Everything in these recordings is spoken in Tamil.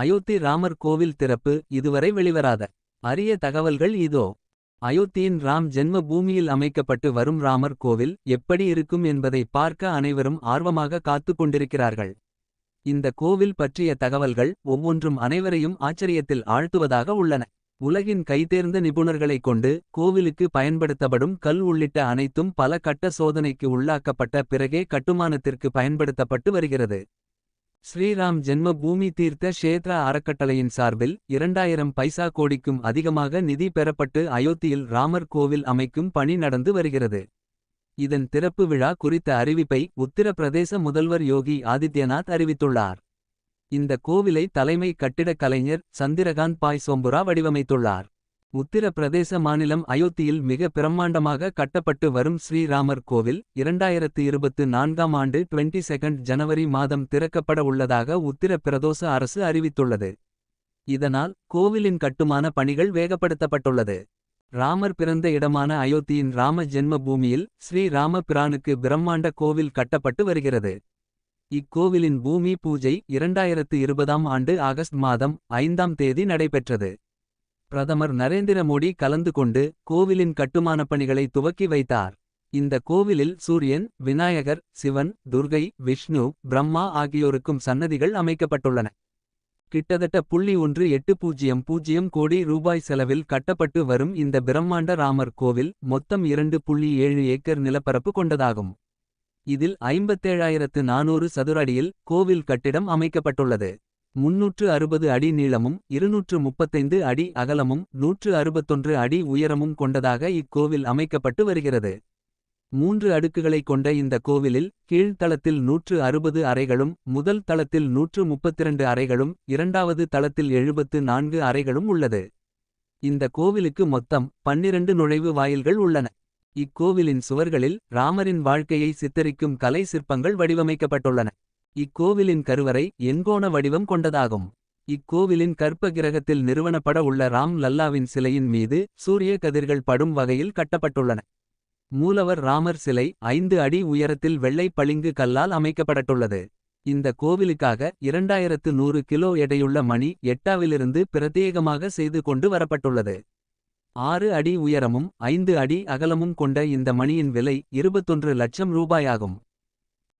அயோத்தி ராமர் கோவில் திறப்பு இதுவரை வெளிவராத. அரிய தகவல்கள் இதோ. அயோத்தியின் ராம் ஜென்ம பூமியில் அமைக்கப்பட்டு வரும் ராமர் கோவில் எப்படி இருக்கும் என்பதை பார்க்க அனைவரும் ஆர்வமாக காத்து கொண்டிருக்கிறார்கள். இந்த கோவில் பற்றிய தகவல்கள் ஒவ்வொன்றும் அனைவரையும் ஆச்சரியத்தில் ஆழ்த்துவதாக உள்ளன. உலகின் கைதேர்ந்த நிபுணர்களைக் கொண்டு கோவிலுக்கு பயன்படுத்தப்படும் கல் உள்ளிட்ட அனைத்தும் பல கட்ட சோதனைக்கு உள்ளாக்கப்பட்ட பிறகே கட்டுமானத்திற்கு பயன்படுத்தப்பட்டு வருகிறது. ஸ்ரீராம் ஜென்ம பூமி தீர்த்த ஷேத்ரா அறக்கட்டளையின் சார்பில் இரண்டாயிரம் பைசா கோடிக்கும் அதிகமாக நிதி பெறப்பட்டு அயோத்தியில் ராமர் கோவில் அமைக்கும் பணி நடந்து வருகிறது. இதன் திறப்பு விழா குறித்த அறிவிப்பை உத்தரப்பிரதேச முதல்வர் யோகி ஆதித்யநாத் அறிவித்துள்ளார். இந்த கோவிலை தலைமை கட்டிடக் கலைஞர் சந்திரகாந்த் பாய் சோம்புரா வடிவமைத்துள்ளார். உத்தரப்பிரதேச மாநிலம் அயோத்தியில் மிக பிரம்மாண்டமாக கட்டப்பட்டு வரும் ஸ்ரீராமர் கோவில் இரண்டாயிரத்து இருபத்து நான்காம் ஆண்டு டுவெண்டி செகண்ட் ஜனவரி மாதம் திறக்கப்பட உள்ளதாக உத்தரப்பிரதோச அரசு அறிவித்துள்ளது. இதனால் கோவிலின் கட்டுமான பணிகள் வேகப்படுத்தப்பட்டுள்ளது. ராமர் பிறந்த இடமான அயோத்தியின் ராம ஜென்ம பூமியில் ஸ்ரீராம பிரானுக்கு பிரம்மாண்ட கோவில் கட்டப்பட்டு வருகிறது. இக்கோவிலின் பூமி பூஜை இரண்டாயிரத்து இருபதாம் ஆண்டு ஆகஸ்ட் மாதம் ஐந்தாம் தேதி நடைபெற்றது. பிரதமர் நரேந்திர மோடி கலந்து கொண்டு கோவிலின் கட்டுமானப் பணிகளை துவக்கி வைத்தார். இந்த கோவிலில் சூரியன் விநாயகர் சிவன் துர்கை விஷ்ணு பிரம்மா ஆகியோருக்கும் சன்னதிகள் அமைக்கப்பட்டுள்ளன. கிட்டத்தட்ட புள்ளி ஒன்று எட்டு பூஜ்ஜியம் பூஜ்ஜியம் கோடி ரூபாய் செலவில் கட்டப்பட்டு வரும் இந்த பிரம்மாண்ட ராமர் கோவில் மொத்தம் இரண்டு புள்ளி ஏழு ஏக்கர் நிலப்பரப்பு கொண்டதாகும். இதில் ஐம்பத்தேழாயிரத்து நானூறு சதுர அடியில் கோவில் கட்டிடம் அமைக்கப்பட்டுள்ளது. முன்னூற்று அறுபது அடி நீளமும் இருநூற்று முப்பத்தைந்து அடி அகலமும் நூற்று அறுபத்தொன்று அடி உயரமும் கொண்டதாக இக்கோவில் அமைக்கப்பட்டு வருகிறது. மூன்று அடுக்குகளைக் கொண்ட இந்த கோவிலில் கீழ்த்தளத்தில் நூற்று அறுபது அறைகளும் முதல் தளத்தில் நூற்று முப்பத்திரண்டு அறைகளும் இரண்டாவது தளத்தில் எழுபத்து நான்கு அறைகளும் உள்ளது. இந்த கோவிலுக்கு மொத்தம் பன்னிரண்டு நுழைவு வாயில்கள் உள்ளன. இக்கோவிலின் சுவர்களில் ராமரின் வாழ்க்கையை சித்தரிக்கும் கலை சிற்பங்கள் வடிவமைக்கப்பட்டுள்ளன. இக்கோவிலின் கருவறை எண்கோண வடிவம் கொண்டதாகும். இக்கோவிலின் கற்ப கிரகத்தில் நிறுவனப்பட உள்ள ராம் லல்லாவின் சிலையின் மீது சூரிய கதிர்கள் படும் வகையில் கட்டப்பட்டுள்ளன. மூலவர் ராமர் சிலை ஐந்து அடி உயரத்தில் வெள்ளை பளிங்கு கல்லால் அமைக்கப்பட்டுள்ளது இந்த கோவிலுக்காக இரண்டாயிரத்து நூறு கிலோ எடையுள்ள மணி எட்டாவிலிருந்து பிரத்யேகமாக செய்து கொண்டு வரப்பட்டுள்ளது. ஆறு அடி உயரமும் ஐந்து அடி அகலமும் கொண்ட இந்த மணியின் விலை இருபத்தொன்று லட்சம் ரூபாயாகும்.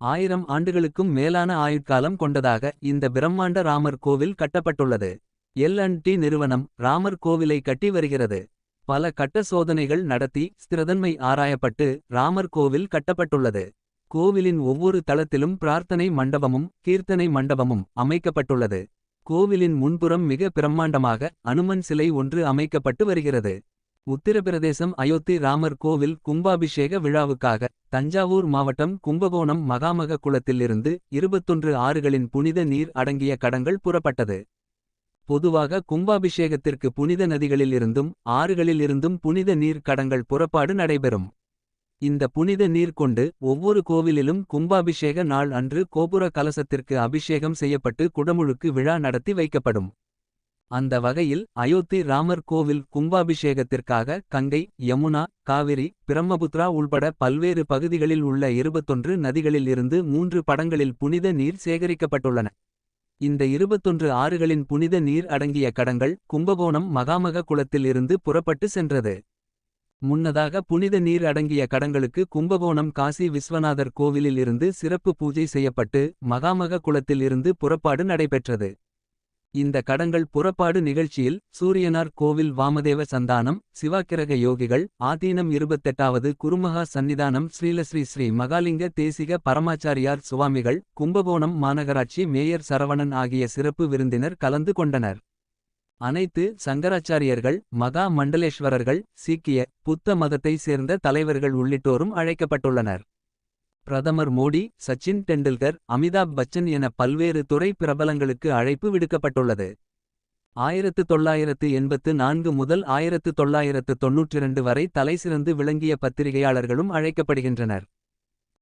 ஆயிரம் ஆண்டுகளுக்கும் மேலான ஆயுட்காலம் கொண்டதாக இந்த பிரம்மாண்ட ராமர் கோவில் கட்டப்பட்டுள்ளது. எல் டி நிறுவனம் ராமர் கோவிலை கட்டி வருகிறது. பல கட்ட சோதனைகள் நடத்தி ஸ்திரதன்மை ஆராயப்பட்டு ராமர் கோவில் கட்டப்பட்டுள்ளது. கோவிலின் ஒவ்வொரு தளத்திலும் பிரார்த்தனை மண்டபமும் கீர்த்தனை மண்டபமும் அமைக்கப்பட்டுள்ளது. கோவிலின் முன்புறம் மிக பிரம்மாண்டமாக அனுமன் சிலை ஒன்று அமைக்கப்பட்டு வருகிறது. உத்தரப்பிரதேசம் அயோத்தி ராமர் கோவில் கும்பாபிஷேக விழாவுக்காக தஞ்சாவூர் மாவட்டம் கும்பகோணம் மகாமக குளத்திலிருந்து இருபத்தொன்று ஆறுகளின் புனித நீர் அடங்கிய கடங்கள் புறப்பட்டது. பொதுவாக கும்பாபிஷேகத்திற்கு புனித நதிகளில் இருந்தும் புனித நீர் கடங்கள் புறப்பாடு நடைபெறும். இந்த புனித நீர் கொண்டு ஒவ்வொரு கோவிலிலும் கும்பாபிஷேக நாள் அன்று கோபுர கலசத்திற்கு அபிஷேகம் செய்யப்பட்டு குடமுழுக்கு விழா நடத்தி வைக்கப்படும். அந்த வகையில் அயோத்தி ராமர் கோவில் கும்பாபிஷேகத்திற்காக கங்கை யமுனா காவிரி பிரம்மபுத்ரா உள்பட பல்வேறு பகுதிகளில் உள்ள இருபத்தொன்று நதிகளில் இருந்து மூன்று படங்களில் புனித நீர் சேகரிக்கப்பட்டுள்ளன. இந்த இருபத்தொன்று ஆறுகளின் புனித நீர் அடங்கிய கடங்கள் கும்பகோணம் மகாமக குளத்தில் இருந்து புறப்பட்டு சென்றது. முன்னதாக புனித நீர் அடங்கிய கடங்களுக்கு கும்பகோணம் காசி விஸ்வநாதர் கோவிலில் இருந்து சிறப்பு பூஜை செய்யப்பட்டு மகாமக குளத்தில் இருந்து புறப்பாடு நடைபெற்றது. இந்த கடங்கள் புறப்பாடு நிகழ்ச்சியில் சூரியனார் கோவில் வாமதேவ சந்தானம் சிவாக்கிரக யோகிகள் ஆதீனம் இருபத்தெட்டாவது குருமகா சன்னிதானம் ஸ்ரீலஸ்ரீ ஸ்ரீ மகாலிங்க தேசிக பரமாச்சாரியார் சுவாமிகள் கும்பகோணம் மாநகராட்சி மேயர் சரவணன் ஆகிய சிறப்பு விருந்தினர் கலந்து கொண்டனர். அனைத்து சங்கராச்சாரியர்கள் மகா மண்டலேஸ்வரர்கள் சீக்கிய புத்த மதத்தை சேர்ந்த தலைவர்கள் உள்ளிட்டோரும் அழைக்கப்பட்டுள்ளனர். பிரதமர் மோடி சச்சின் டெண்டுல்கர் அமிதாப் பச்சன் என பல்வேறு துறை பிரபலங்களுக்கு அழைப்பு விடுக்கப்பட்டுள்ளது. ஆயிரத்து தொள்ளாயிரத்து எண்பத்து நான்கு முதல் ஆயிரத்து தொள்ளாயிரத்து தொன்னூற்றிரண்டு வரை தலைசிறந்து விளங்கிய பத்திரிகையாளர்களும் அழைக்கப்படுகின்றனர்.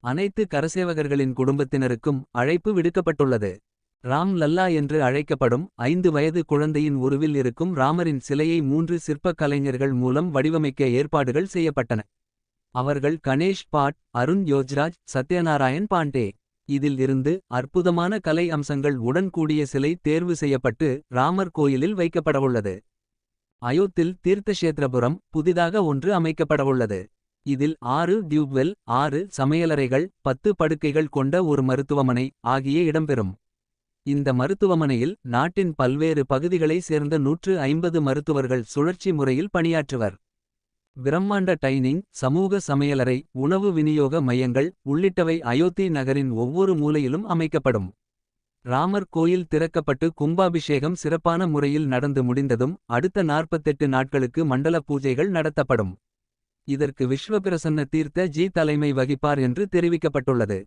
அனைத்து கரசேவகர்களின் குடும்பத்தினருக்கும் அழைப்பு விடுக்கப்பட்டுள்ளது. ராம் லல்லா என்று அழைக்கப்படும் ஐந்து வயது குழந்தையின் உருவில் இருக்கும் ராமரின் சிலையை மூன்று சிற்பக் கலைஞர்கள் மூலம் வடிவமைக்க ஏற்பாடுகள் செய்யப்பட்டன. அவர்கள் கணேஷ் பாட் அருண் யோஜ்ராஜ் சத்யநாராயண் பாண்டே இதில் இருந்து அற்புதமான கலை அம்சங்கள் உடன் கூடிய சிலை தேர்வு செய்யப்பட்டு ராமர் கோயிலில் வைக்கப்படவுள்ளது. அயோத்தில் தீர்த்தஷேத்திரபுரம் புதிதாக ஒன்று அமைக்கப்படவுள்ளது. இதில் ஆறு டியூப்வெல் ஆறு சமையலறைகள் பத்து படுக்கைகள் கொண்ட ஒரு மருத்துவமனை ஆகிய இடம்பெறும். இந்த மருத்துவமனையில் நாட்டின் பல்வேறு பகுதிகளைச் சேர்ந்த நூற்று ஐம்பது மருத்துவர்கள் சுழற்சி முறையில் பணியாற்றுவர். பிரம்மாண்ட டைனிங் சமூக சமையலறை உணவு விநியோக மையங்கள் உள்ளிட்டவை அயோத்தி நகரின் ஒவ்வொரு மூலையிலும் அமைக்கப்படும். ராமர் கோயில் திறக்கப்பட்டு கும்பாபிஷேகம் சிறப்பான முறையில் நடந்து முடிந்ததும் அடுத்த 48 நாட்களுக்கு மண்டல பூஜைகள் நடத்தப்படும். இதற்கு விஸ்வபிரசன்ன தீர்த்த ஜி தலைமை வகிப்பார் என்று தெரிவிக்கப்பட்டுள்ளது.